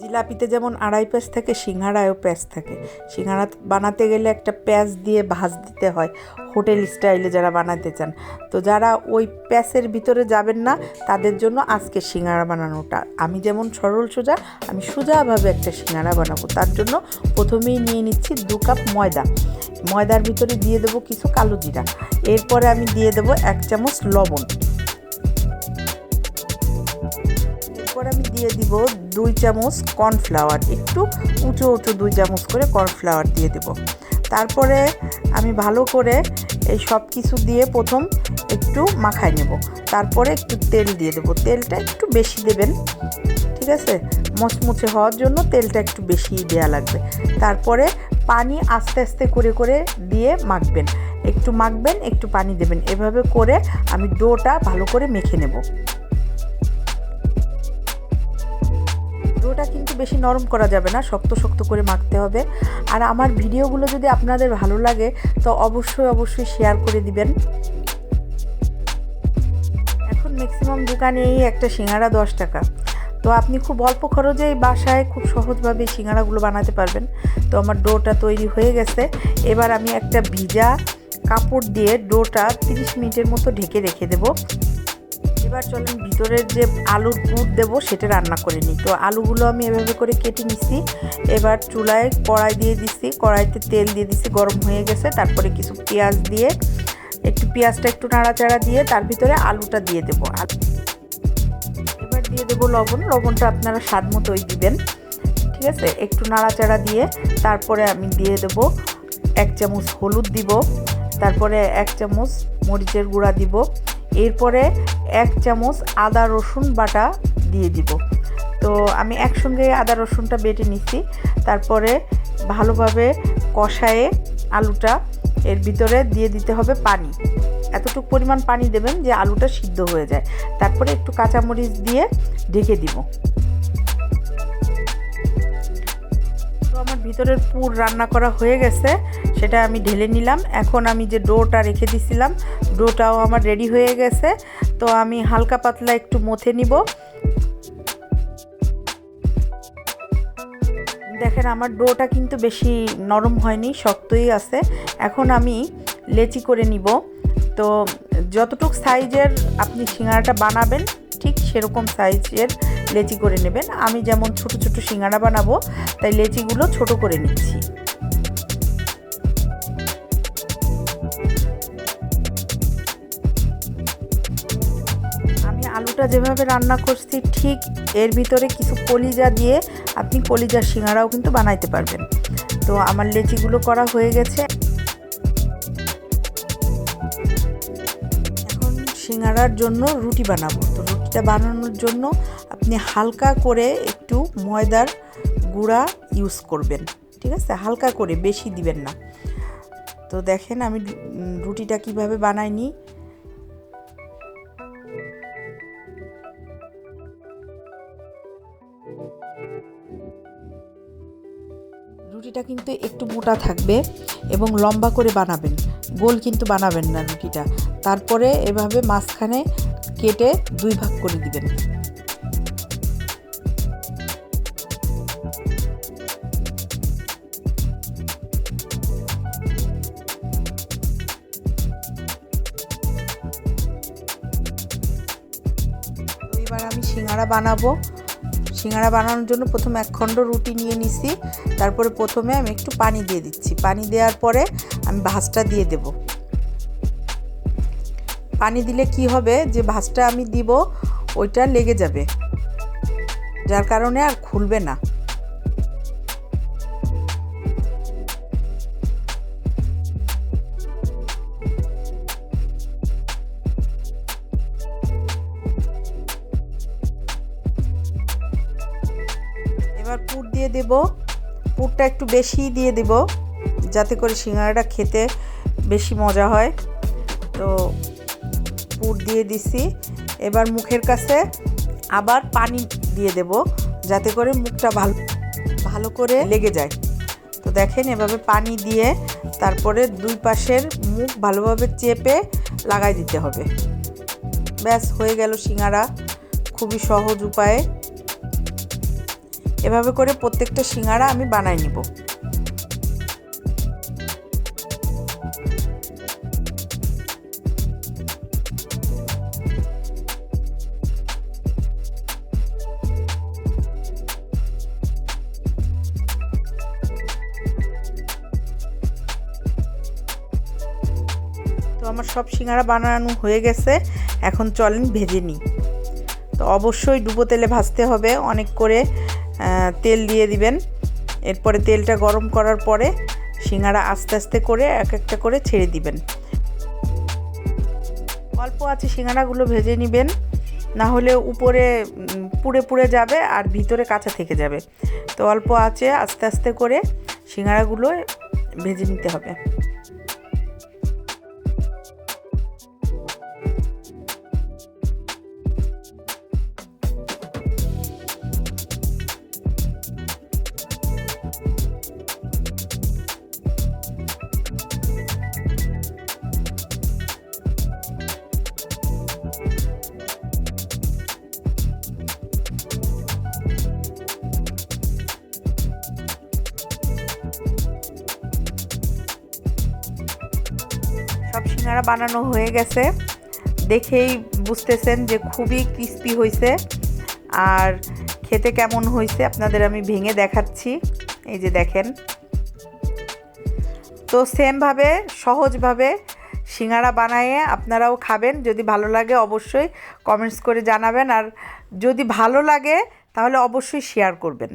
জিলাপিতে যেমন আড়াই প্যাঁচ থাকে, সিঙ্গারায়ও প্যাঁচ থাকে। সিঙ্গারা বানাতে গেলে একটা প্যাঁচ দিয়ে ভাজ দিতে হয়, হোটেল স্টাইলে যারা বানাতে চান। তো যারা ওই প্যাঁচের ভিতরে যাবেন না, তাদের জন্য আজকে সিঙ্গারা বানানোটা। আমি যেমন সরল সোজা, আমি সোজাভাবে একটা সিঙ্গারা বানাবো। তার জন্য প্রথমেই নিয়ে নিচ্ছি দু কাপ ময়দা। ময়দার ভিতরে দিয়ে দেবো কিছু কালো জিরা। এরপরে আমি দিয়ে দেবো এক চামচ লবণ। এরপর আমি দিয়ে দিব দুই চামচ কর্নফ্লাওয়ার। একটু উঁচু উঁচু দুই চামচ করে কর্নফ্লাওয়ার দিয়ে দেব। তারপরে আমি ভালো করে এই সব কিছু দিয়ে প্রথম একটু মাখায় নেব। তারপরে একটু তেল দিয়ে দেবো। তেলটা একটু বেশি দেবেন, ঠিক আছে? মচমচে হওয়ার জন্য তেলটা একটু বেশি দেওয়া লাগবে। তারপরে পানি আস্তে আস্তে করে করে দিয়ে মাখবেন। একটু মাখবেন, একটু পানি দেবেন। এভাবে করে আমি ডোটা ভালো করে মেখে নেব। ডোটা কিন্তু বেশি নরম করা যাবে না, শক্ত শক্ত করে মাখতে হবে। আর আমার ভিডিওগুলো যদি আপনাদের ভালো লাগে, তো অবশ্যই অবশ্যই শেয়ার করে দিবেন। এখন ম্যাক্সিমাম দোকানেই একটা সিঙ্গারা দশ টাকা। তো আপনি খুব অল্প খরচেই বাসায় খুব সহজভাবে সিঙ্গারাগুলো বানাতে পারবেন। তো আমার ডোটা তৈরি হয়ে গেছে। এবার আমি একটা ভিজা কাপড় দিয়ে ডোটা 30 মিনিটের মতো ঢেকে রেখে দেবো। এবার চলেন ভিতরের যে আলুর পুর দেবো, সেটা রান্না করে নিই। তো আলুগুলো আমি এভাবে করে কেটে নিচ্ছি এবার চুলায় কড়াই দিয়ে দিচ্ছি কড়াইতে তেল দিয়ে দিচ্ছি গরম হয়ে গেছে। তারপরে কিছু পেঁয়াজ দিয়ে, একটু পেঁয়াজটা একটু নাড়াচাড়া দিয়ে তার ভিতরে আলুটা দিয়ে দেবো। এবার দিয়ে দেবো লবণ। লবণটা আপনারা স্বাদ মতোই দিবেন। ঠিক আছে? একটু নাড়াচাড়া দিয়ে তারপরে আমি দিয়ে দেবো এক চামচ হলুদ দিব। তারপরে এক চামচ মরিচের গুঁড়া দিব। এরপরে এক চামচ আদা রসুন বাটা দিয়ে দিব। তো আমি একসঙ্গে আদা রসুনটা বেটে নিচ্ছি তারপরে ভালোভাবে কষায়ে আলুটা এর ভিতরে দিয়ে দিতে হবে পানি। এতটুকু পরিমাণ পানি দেবেন যে আলুটা সিদ্ধ হয়ে যায়। তারপরে একটু কাঁচামরিচ দিয়ে ঢেকে দিব। ভিতরের পুর রান্না করা হয়ে গেছে, সেটা আমি ঢেলে নিলাম। এখন আমি যে ডোটা রেখে দিছিলাম, ডোটাও আমার রেডি হয়ে গেছে। তো আমি হালকা পাতলা একটু মথে নিব। দেখেন, আমার ডোটা কিন্তু বেশি নরম হয়নি, শক্তই আছে। এখন আমি লেচি করে নিব। তো যতটুক সাইজের আপনি সিঙ্গারাটা বানাবেন, ঠিক সেরকম সাইজের লেচি করে নেবেন। আমি যেমন ছোট ছোট সিঙ্গারা বানাবো, তাই লেচিগুলো ছোট করে নিচ্ছি। আলুটা যেভাবে রান্না করছি, ঠিক এর ভিতরে কিছু কলিজা দিয়ে আপনি কলিজার সিঙ্গারাও কিন্তু বানাইতে পারবেন। তো আমার লেচিগুলো করা হয়ে গেছে। এখন সিঙ্গারার জন্য রুটি বানাবো। তো রুটিটা বানানোর জন্য আপনি হালকা করে একটু ময়দার গুঁড়া ইউজ করবেন, ঠিক আছে? হালকা করে, বেশি দিবেন না। তো দেখেন আমি রুটিটা কীভাবে বানাই নিই রুটিটা কিন্তু একটু মোটা থাকবে এবং লম্বা করে বানাবেন। গোল কিন্তু বানাবেন না রুটিটা। তারপরে এভাবে মাঝখানে কেটে দুই ভাগ করে দিবেন। এবার আমি সিঙ্গারা বানাবো। সিঙ্গারা বানানোর জন্য প্রথমে এক খণ্ড রুটি নিয়ে নিছি। তারপরে প্রথমে আমি একটু পানি দিয়ে দিচ্ছি। পানি দেওয়ার পরে আমি ভাজটা দিয়ে দেব। পানি দিলে কি হবে? যে ভাজটা আমি দিব, ওইটা লেগে যাবে। যার কারণে আর খুলবে না। এবার পুর দিয়ে দেব। পুরটা একটু বেশি দিয়ে দেব, যাতে করে সিঙ্গারাটা খেতে বেশি মজা হয়। তো পুর দিয়ে দিছি। এবার মুখের কাছে আবার পানি দিয়ে দেব, যাতে করে মুখটা ভালো ভালো করে লেগে যায়। তো দেখেন এভাবে পানি দিয়ে তারপরে দুই পাশের মুখ ভালোভাবে চেপে লাগাই দিতে হবে। ব্যাস, হয়ে গেল সিঙ্গারা। খুবই সহজ উপায়ে। এভাবে করে প্রত্যেকটা সিঙ্গারা আমি বানাই নিব। তো আমার সব সিঙ্গারা বানানো হয়ে গেছে, এখন চলেন ভেজে নিই। তো অবশ্যই ডুবো তেলে ভাজতে হবে, অনেক করে তেল দিয়ে দিবেন। এরপরে তেলটা গরম করার পরে সিঙ্গারা আস্তে আস্তে করে এক একটা করে ছেড়ে দিবেন। অল্প আছে সিঙ্গারাগুলো ভেজে নেবেন, না হলে উপরে পুড়ে পুড়ে যাবে আর ভিতরে কাঁচা থেকে যাবে। তো অল্প আছে, আস্তে আস্তে করে সিঙ্গারাগুলো ভেজে নিতে হবে। সব সিঙ্গারা বানানো হয়ে গেছে। দেখেই বুঝতেছেন যে খুবই ক্রিস্পি হয়েছে আর খেতে কেমন হয়েছে আপনাদের আমি ভেঙে দেখাচ্ছি। এই যে দেখেন। তো সেমভাবে সহজভাবে সিঙ্গারা বানায়ে আপনারাও খাবেন। যদি ভালো লাগে অবশ্যই কমেন্টস করে জানাবেন। আর যদি ভালো লাগে তাহলে অবশ্যই শেয়ার করবেন।